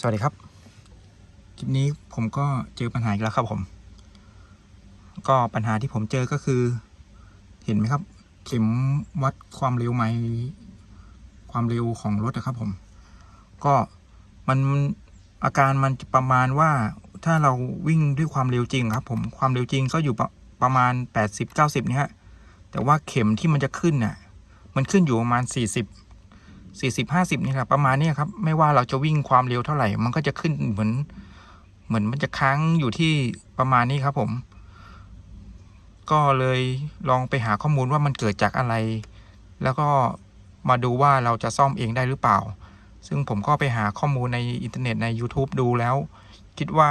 สวัสดีครับ คลิปนี้ผมก็เจอปัญหาอีกแล้วครับผม ก็ปัญหาที่ผมเจอก็คือ เห็นไหมครับ เข็มวัดความเร็วไหมความเร็วของรถนะครับผม ก็มันอาการมันประมาณว่าถ้าเราวิ่งด้วยความเร็วจริงครับ ผมความเร็วจริงก็อยู่ประประมาณ 80 90 เนี่ยฮะแต่ว่าเข็มที่มันจะขึ้นน่ะ มันขึ้นอยู่ประมาณ 40 สี่สิบห้าสิบนี่แหละประมาณนี้ครับ ไม่ว่าเราจะวิ่งความเร็วเท่าไหร่ มันก็จะขึ้นเหมือน เหมือนมันจะค้างอยู่ที่ประมาณนี้ครับผม ก็เลยลองไปหาข้อมูลว่ามันเกิดจากอะไร แล้วก็มาดูว่าเราจะซ่อมเองได้หรือเปล่า ซึ่งผมก็ไปหาข้อมูลในอินเทอร์เน็ตใน YouTube ดูแล้ว คิดว่า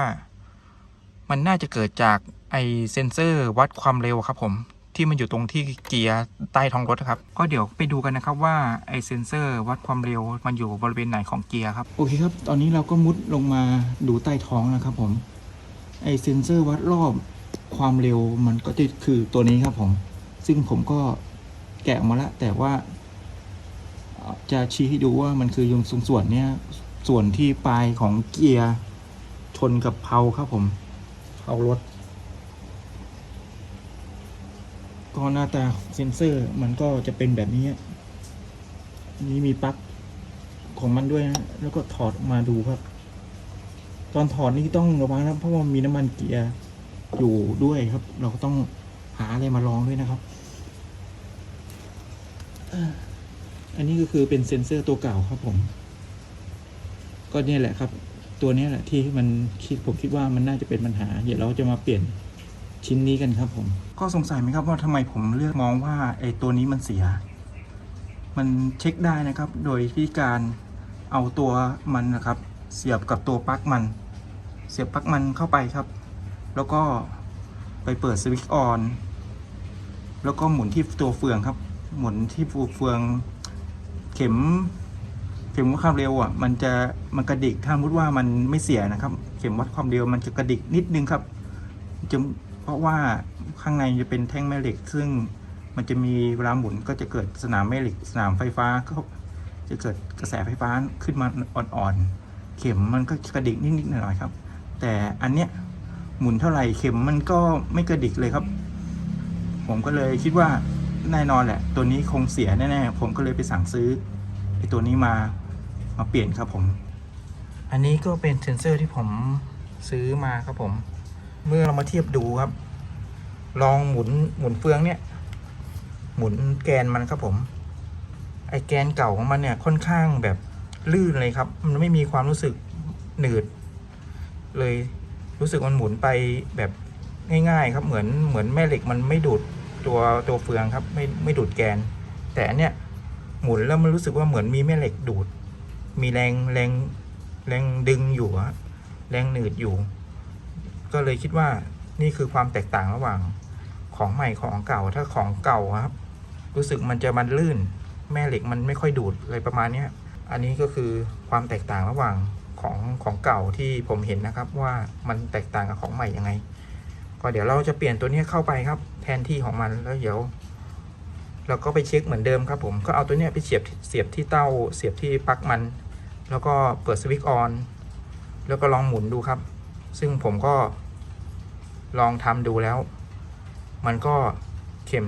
มันน่าจะเกิดจากไอเซนเซอร์วัดความเร็วครับผม ที่มันอยู่ตรงที่เกียร์ใต้ท้องรถครับ ก็เดี๋ยวไปดูกันนะครับว่าไอเซนเซอร์วัดความเร็วมันอยู่บริเวณไหนของเกียร์ครับ โอเคครับ ตอนนี้เราก็มุดลงมาดูใต้ท้องนะครับผม ไอเซนเซอร์วัดรอบความเร็วมันก็จะคือตัวนี้ครับผม ซึ่งผมก็แกะออกมาล้วแต่ว่า จะชี้ให้ดูว่ามันคือยุงส่วนเนี้ยส่วนที่ปลายของเกียร์ชนกับเพลาครับผมเพลารถ ก็หน้าตาเซนเซอร์มันก็จะเป็นแบบนี้นี้มีปลั๊กของมันด้วยนะแล้วก็ถอดออกมาดูครับ ตอนถอดนี่ต้องระวังนะเพราะว่ามีน้ำมันเกียร์อยู่ด้วยครับ เราก็ต้องหาอะไรมาลองด้วยนะครับ อันนี้ก็คือเป็นเซ็นเซอร์ตัวเก่าครับผม ก็เนี่ยแหละครับ ตัวนี้แหละที่มันคิดผมคิดว่ามันน่าจะเป็นปัญหา เดี๋ยวเราจะมาเปลี่ยน ชิ้นนี้กันครับผม ก็สงสัยไหมครับว่าทำไมผมเลือกมองว่าไอ้ตัวนี้มันเสีย มันเช็คได้นะครับ โดยที่การเอาตัวมันนะครับ เสียบกับตัวปลั๊กมัน เสียบปลั๊กมันเข้าไปครับ แล้วก็ไปเปิดสวิตช์ออน แล้วก็หมุนที่ตัวเฟืองครับ หมุนที่เฟือง เข็ม เข็มวัดความเร็วอะ มันจะมันกระดิกถ้ามุดว่ามันไม่เสียนะครับ เข็มวัดความเร็วมันจะกระดิกนิดนึงครับจะ เพราะว่าข้างในจะเป็นแท่งแม่เหล็ก ซึ่งมันจะมีเวลาหมุนก็จะเกิดสนามแม่เหล็ก สนามไฟฟ้าก็จะเกิดกระแสไฟฟ้าขึ้นมาอ่อนๆ เข็มมันก็กระดิกนิดๆหน่อยๆครับ แต่อันเนี้ยหมุนเท่าไหร่เข็มมันก็ไม่กระดิกเลยครับ ผมก็เลยคิดว่าแน่นอนแหละ ตัวนี้คงเสียแน่ๆ ผมก็เลยไปสั่งซื้อไอ้ตัวนี้มามาเปลี่ยนครับผม อันนี้ก็เป็นเซนเซอร์ที่ผมซื้อมาครับผม เมื่อเรามาเทียบดูครับ ลองหมุนหมุนเฟืองเนี่ย หมุนแกนมันครับผม ไอแกนเก่าของมันเนี่ยค่อนข้างแบบลื่นเลยครับ มันไม่มีความรู้สึกหนืด เลยรู้สึกมันหมุนไปแบบง่ายๆ ครับเหมือนเหมือนแม่เหล็กมันไม่ดูดตัวตัวเฟืองครับไม่ไม่ดูดแกน แต่อันเนี้ยหมุนแล้วมันรู้สึกว่าเหมือนมีแม่เหล็กดูด มีแรงแรงแรงดึงอยู่อะแรงหนืดอยู่ ก็เลยคิดว่านี่คือความแตกต่างระหว่างของใหม่ของเก่าถ้าของเก่าครับ รู้สึกมันจะมันลื่น แม่เหล็กมันไม่ค่อยดูดอะไรประมาณนี้อันนี้ก็คือความแตกต่างระหว่างของของเก่าที่ผมเห็นนะครับว่ามันแตกต่างกับของใหม่ยังไง ก็เดี๋ยวเราจะเปลี่ยนตัวนี้เข้าไปครับ แทนที่ของมันแล้วเดี๋ยว เราก็ไปเช็คเหมือนเดิมครับผมก็เอาตัวนี้ไปเสียบเสียบที่เต้า เสียบที่ปลั๊กมัน แล้วก็เปิดสวิตช์ออนแล้วก็ลองหมุนดูครับ ซึ่งผมก็ ลองทำดูแล้ว มันก็เข็ม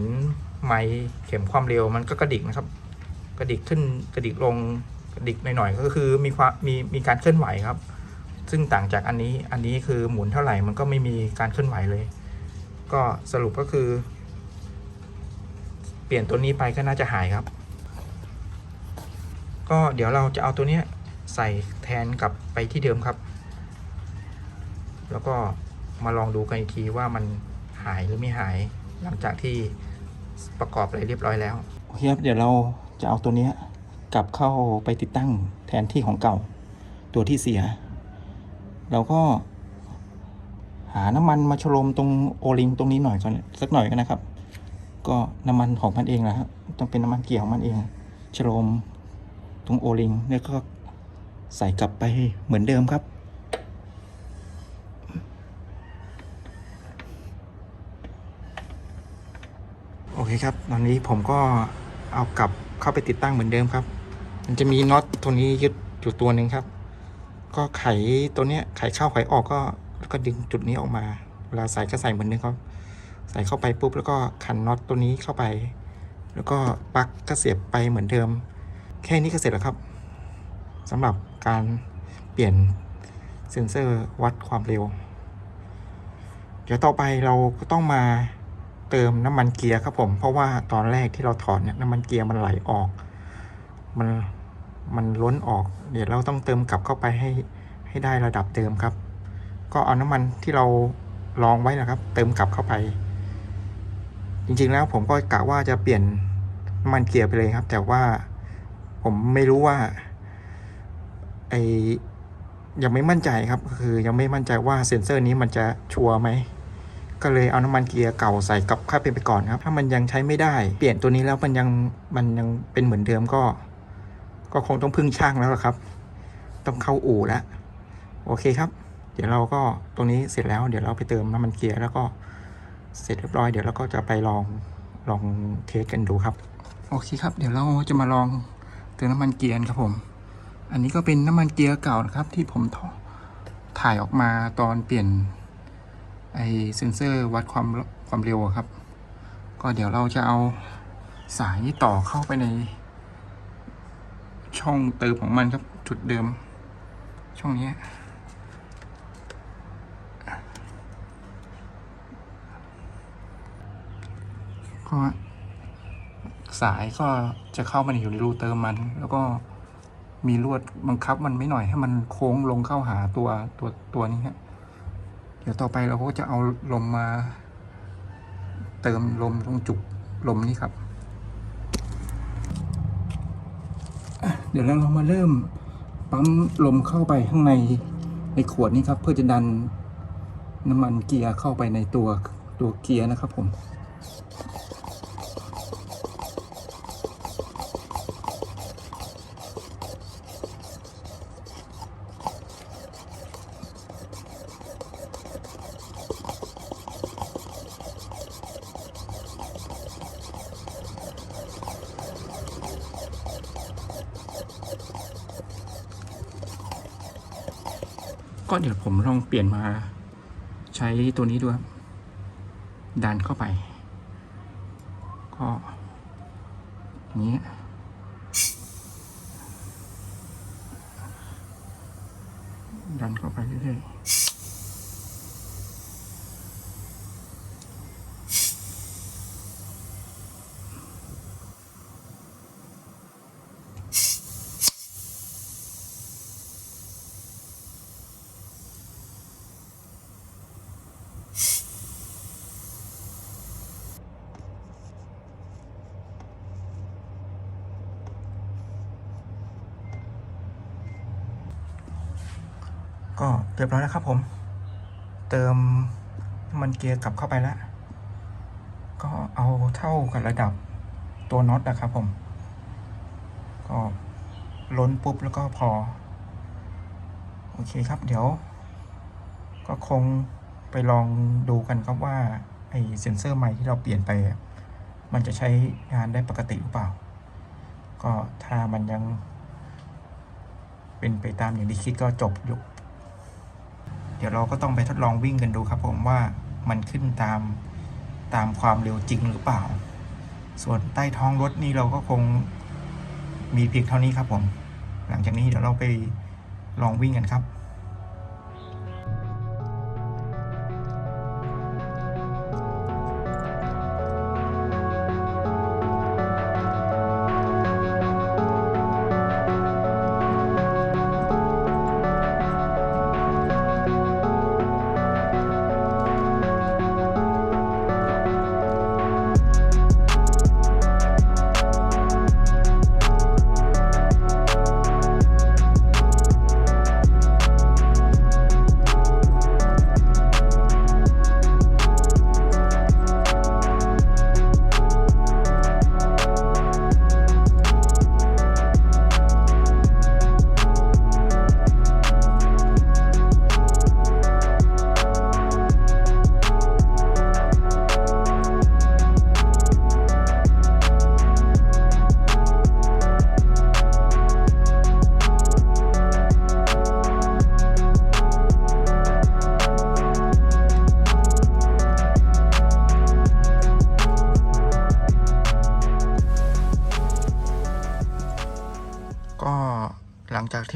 ไม้เข็มความเร็วมันก็กระดิกนะครับ กระดิกขึ้นกระดิกลงกระดิกหน่อยๆก็คือมีความมีมีการเคลื่อนไหวครับ ซึ่งต่างจากอันนี้อันนี้คือหมุนเท่าไหร่มันก็ไม่มีการเคลื่อนไหวเลย ก็สรุปก็คือ เปลี่ยนตัวนี้ไปก็น่าจะหายครับ ก็เดี๋ยวเราจะเอาตัวเนี้ยใส่แทนกลับไปที่เดิมครับ แล้วก็ มาลองดูกันอีกทีว่ามันหายหรือไม่หายหลังจากที่ประกอบอะไรเรียบร้อยแล้วโอเคครับเดี๋ยวเราจะเอาตัวนี้กลับเข้าไปติดตั้งแทนที่ของเก่า ตัวที่เสีย เราก็ หาน้ำมันมาชโลมตรงโอลิงตรงนี้หน่อยก่อนสักหน่อยกันนะครับ ก็น้ำมันของมันเองแหละครับต้องเป็นน้ำมันเกี่ยวของมันเองชโลมตรงโอลิงแล้วก็ใส่กลับไปเหมือนเดิมครับ โอเคครับ ตอนนี้ผมก็เอากลับเข้าไปติดตั้งเหมือนเดิมครับ มันจะมีน็อตตัวนี้ยึดอยู่ตัวหนึ่งครับ ก็ไขตัวเนี้ยไขเข้าไขออกก็แล้วก็ดึงจุดนี้ออกมา เวลาใส่ก็ใส่เหมือนนึงครับ ใส่เข้าไปปุ๊บแล้วก็ขันน็อตตัวนี้เข้าไป แล้วก็ปลั๊กก็เสียบไปเหมือนเดิม แค่นี้ก็เสร็จแล้วครับสำหรับการเปลี่ยนเซ็นเซอร์วัดความเร็ว เดี๋ยวต่อไปเราก็ต้องมา เติมน้ำมันเกียร์ครับผม เพราะว่าตอนแรกที่เราถอดเนี่ยน้ำมันเกียร์มันไหลออก มันมันล้นออก เดี๋ยวเราต้องเติมกลับเข้าไปให้ให้ได้ระดับเดิมครับ ก็เอาน้ำมันที่เราลองไว้นะครับ เติมกลับเข้าไป จริงๆแล้วผมก็กะว่าจะเปลี่ยนน้ำมันเกียร์ไปเลยครับ แต่ว่าผมไม่รู้ว่าไอยังไม่มั่นใจครับ คือยังไม่มั่นใจว่าเซ็นเซอร์นี้มันจะชัวร์ไหม ก็เลยเอาน้ำมันเกียร์เก่าใส่กลับเข้าไปไปก่อนครับ ถ้ามันยังใช้ไม่ได้ เปลี่ยนตัวนี้แล้วมันยังมันยังเป็นเหมือนเดิมก็ ก็คงต้องพึ่งช่างแล้วละครับ ต้องเข้าอู่แล้วโอเคครับ เดี๋ยวเราก็ตรงนี้เสร็จแล้วเดี๋ยวเราไปเติมน้ำมันเกียร์แล้วก็เสร็จเรียบร้อยเดี๋ยวเราก็จะไปลองลองเทสกันดูครับโอเคครับ เดี๋ยวเราจะมาลองเติมน้ำมันเกียร์ครับผม อันนี้ก็เป็นน้ำมันเกียร์เก่านะครับ ที่ผมถ่ายออกมาตอนเปลี่ยน ไอเซนเซอร์วัดความความเร็วครับ ก็เดี๋ยวเราจะเอาสายต่อเข้าไปในช่องเติมของมันครับจุดเดิม ช่องนี้ก็สายก็จะเข้ามาอยู่ในรูเติมมัน แล้วก็มีลวดบังคับมันไม่หน่อยให้มันโค้งลงเข้าหาตัวตัวตัวนี้ฮะ เดี๋ยวต่อไปเราก็จะเอาลมมา เติมลมตรงจุกลมนี้ครับ เดี๋ยวเรามาเริ่มปั๊มลมเข้าไปข้างในในขวดนี้ครับ เพื่อจะดันน้ำมันเกียร์เข้าไปในตัวตัวเกียร์นะครับผม ก็เดี๋ยวผมลองเปลี่ยนมาใช้ตัวนี้ด้วยครับดันเข้าไป ก็อย่างนี้ ก็เรียบร้อยแล้วครับผม เติมน้ำมันเกียร์กลับเข้าไปแล้ว ก็เอาเท่ากับระดับตัวน็อตนะครับผม ก็ล้นปุ๊บแล้วก็พอ โอเคครับเดี๋ยว ก็คงไปลองดูกันครับว่า ไอเซ็นเซอร์ใหม่ที่เราเปลี่ยนไป มันจะใช้งานได้ปกติหรือเปล่า ก็ถ้ามันยังเป็นไปตามอย่างที่คิดก็จบอยู่ ดี๋ยวเราก็ต้องไปทดลองวิ่งกันดูครับผมว่ามันขึ้นตามตามความเร็วจริงหรือเปล่า ส่วนใต้ท้องรถนี่เราก็คงมีเพียงเท่านี้ครับผม หลังจากนี้เดี๋ยวเราไปลองวิ่งกันครับ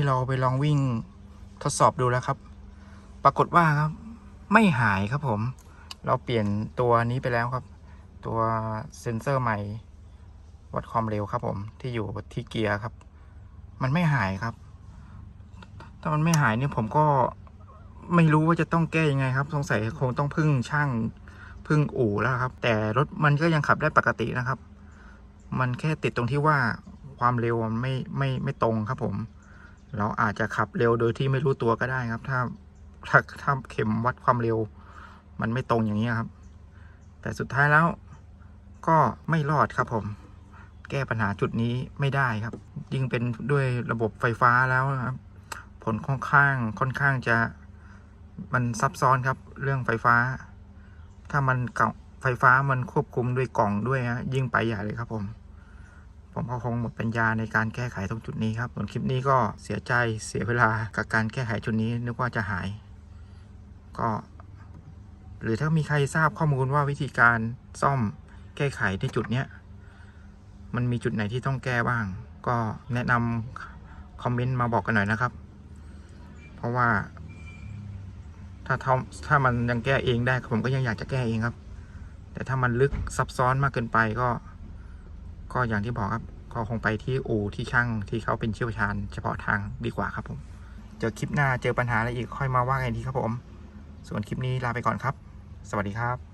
เราไปลองวิ่งทดสอบดูแล้วครับ ปรากฏว่าครับ ไม่หายครับผม เราเปลี่ยนตัวนี้ไปแล้วครับ ตัวเซ็นเซอร์ใหม่ วัดความเร็วครับผมที่อยู่ที่เกียร์ครับ มันไม่หายครับ ถ้ามันไม่หายเนี่ยผมก็ไม่รู้ว่าจะต้องแก้ยังไงครับ สงสัยคงต้องพึ่งช่างพึ่งอู่แล้วครับ แต่รถมันก็ยังขับได้ปกตินะครับ มันแค่ติดตรงที่ว่าความเร็วมันไม่ไม่ไม่ตรงครับผม เราอาจจะขับเร็วโดยที่ไม่รู้ตัวก็ได้ครับ ถ้าถ้าถ้าเข็มวัดความเร็ว มันไม่ตรงอย่างนี้ครับ แต่สุดท้ายแล้ว ก็ไม่รอดครับผม แก้ปัญหาจุดนี้ไม่ได้ครับ ยิ่งเป็นด้วยระบบไฟฟ้าแล้วครับ ผลค่อนข้างค่อนข้างจะมันซับซ้อนครับ เรื่องไฟฟ้า ถ้ามันเก่าไฟฟ้ามันควบคุมด้วยกล่องด้วยฮะยิ่งไปใหญ่เลยครับผม ผมก็คงหมดปัญญาในการแก้ไขตรงจุดนี้ครับส่วนคลิปนี้ก็เสียใจเสียเวลากับการแก้ไขจุดนี้นึกว่าจะหาย ก็ หรือถ้ามีใครทราบข้อมูลว่าวิธีการซ่อมแก้ไขในจุดเนี้ยมันมีจุดไหนที่ต้องแก้บ้าง ก็แนะนำคอมเมนต์มาบอกกันหน่อยนะครับ เพราะว่า ถ้าทำถ้ามันยังแก้เองได้ผมก็ยังอยากจะแก้เองครับ แต่ถ้ามันลึกซับซ้อนมากเกินไปก็ ก็อย่างที่บอกครับก็คงไปที่อู่ที่ช่างที่เขาเป็นเชี่ยวชาญเฉพาะทางดีกว่าครับผม เจอคลิปหน้าเจอปัญหาอะไรอีกค่อยมาว่ากันทีครับผม ส่วนคลิปนี้ลาไปก่อนครับ สวัสดีครับ